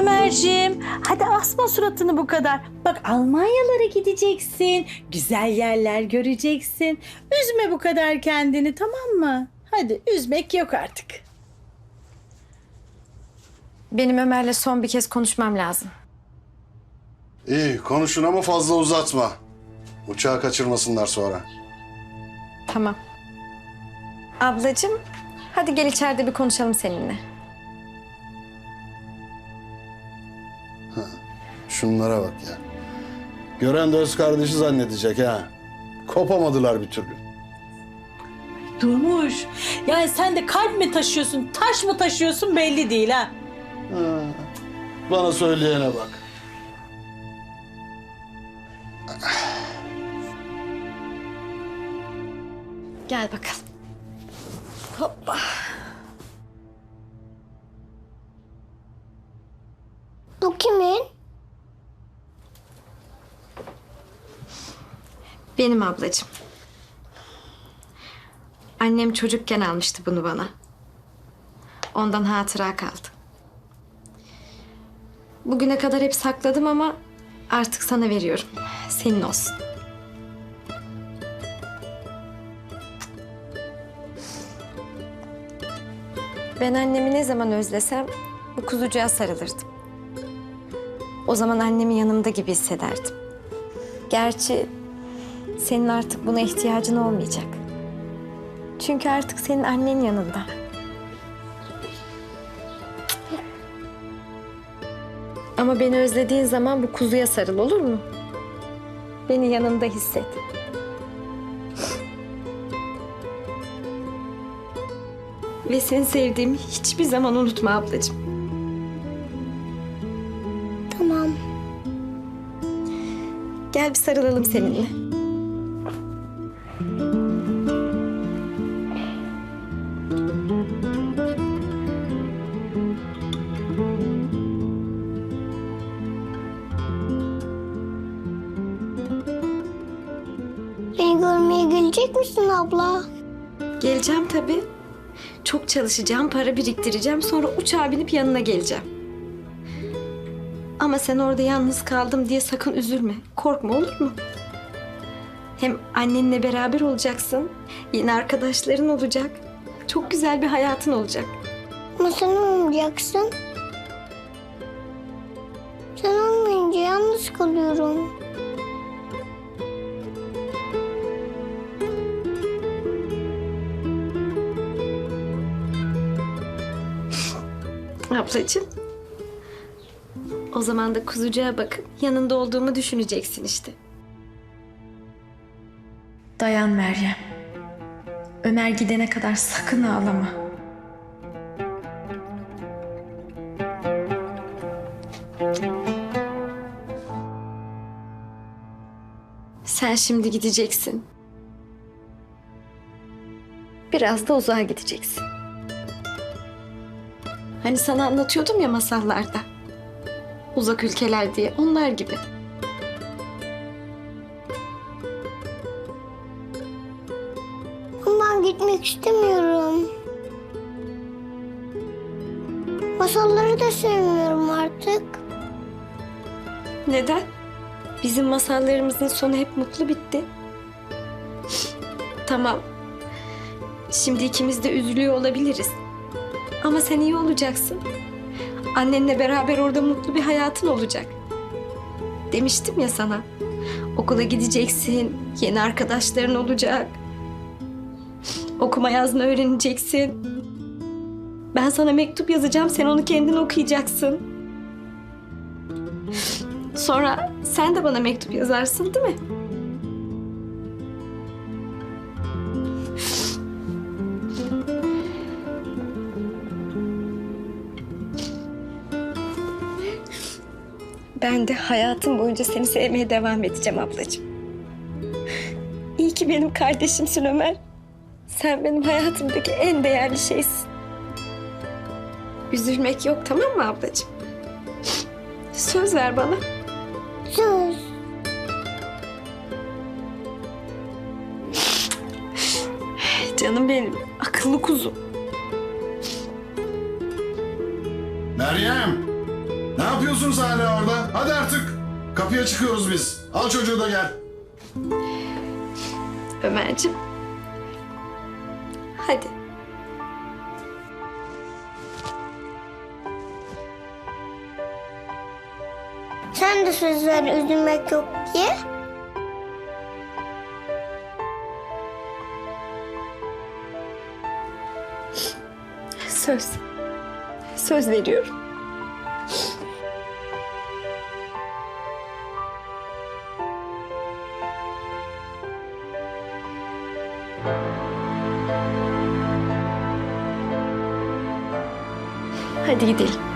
Ömerciğim hadi asma suratını bu kadar. Bak Almanyalara gideceksin. Güzel yerler göreceksin. Üzme bu kadar kendini tamam mı? Hadi üzmek yok artık. Benim Ömer'le son bir kez konuşmam lazım. İyi konuşun ama fazla uzatma. Uçağı kaçırmasınlar sonra. Tamam. Ablacığım, hadi gel içeride bir konuşalım seninle. Şunlara bak ya. Gören de öz kardeşi zannedecek ha. Kopamadılar bir türlü. Durmuş. Yani sen de kalp mi taşıyorsun, taş mı taşıyorsun belli değil ha. Bana söyleyene bak. Gel bakalım. Hoppa. Benim ablacığım. Annem çocukken almıştı bunu bana. Ondan hatıra kaldı. Bugüne kadar hep sakladım ama artık sana veriyorum. Senin olsun. Ben annemi ne zaman özlesem bu kuzucuğa sarılırdım. O zaman annemi yanımda gibi hissederdim. Gerçi senin artık buna ihtiyacın olmayacak. Çünkü artık senin annen yanında. Ama beni özlediğin zaman bu kuzuya sarıl olur mu? Beni yanında hisset. Ve seni sevdiğimi hiçbir zaman unutma ablacığım. Tamam. Gel bir sarılalım seninle. Gelecek misin abla? Geleceğim tabii. Çok çalışacağım, para biriktireceğim. Sonra uçağa binip yanına geleceğim. Ama sen orada yalnız kaldım diye sakın üzülme. Korkma olur mu? Hem annenle beraber olacaksın. Yeni arkadaşların olacak. Çok güzel bir hayatın olacak. Ama sen olmayacaksın. Sen olmayınca yalnız kalıyorum. Ablacığım. O zaman da kuzucuğa bakıp yanında olduğumu düşüneceksin işte. Dayan Meryem. Ömer gidene kadar sakın ağlama. Sen şimdi gideceksin. Biraz da uzağa gideceksin. Hani sana anlatıyordum ya masallarda. Uzak ülkeler diye onlar gibi. Ama ben gitmek istemiyorum. Masalları da sevmiyorum artık. Neden? Bizim masallarımızın sonu hep mutlu bitti. tamam. Şimdi ikimiz de üzülüyor olabiliriz. Ama sen iyi olacaksın. Annenle beraber orada mutlu bir hayatın olacak. Demiştim ya sana. Okula gideceksin, yeni arkadaşların olacak. Okuma yazma öğreneceksin. Ben sana mektup yazacağım, sen onu kendin okuyacaksın. Sonra sen de bana mektup yazarsın değil mi? Ben de hayatım boyunca seni sevmeye devam edeceğim ablacığım. İyi ki benim kardeşimsin Ömer. Sen benim hayatımdaki en değerli şeysin. Üzülmek yok tamam mı ablacığım? Söz ver bana. Söz. Canım benim, akıllı kuzum. Meryem! Ne yapıyorsunuz hala orada? Hadi artık. Kapıya çıkıyoruz biz. Al çocuğu da gel. Ömerciğim. Hadi. Sen de söz ver üzülmek yok diye. Söz. Söz veriyorum. Hadi gidelim.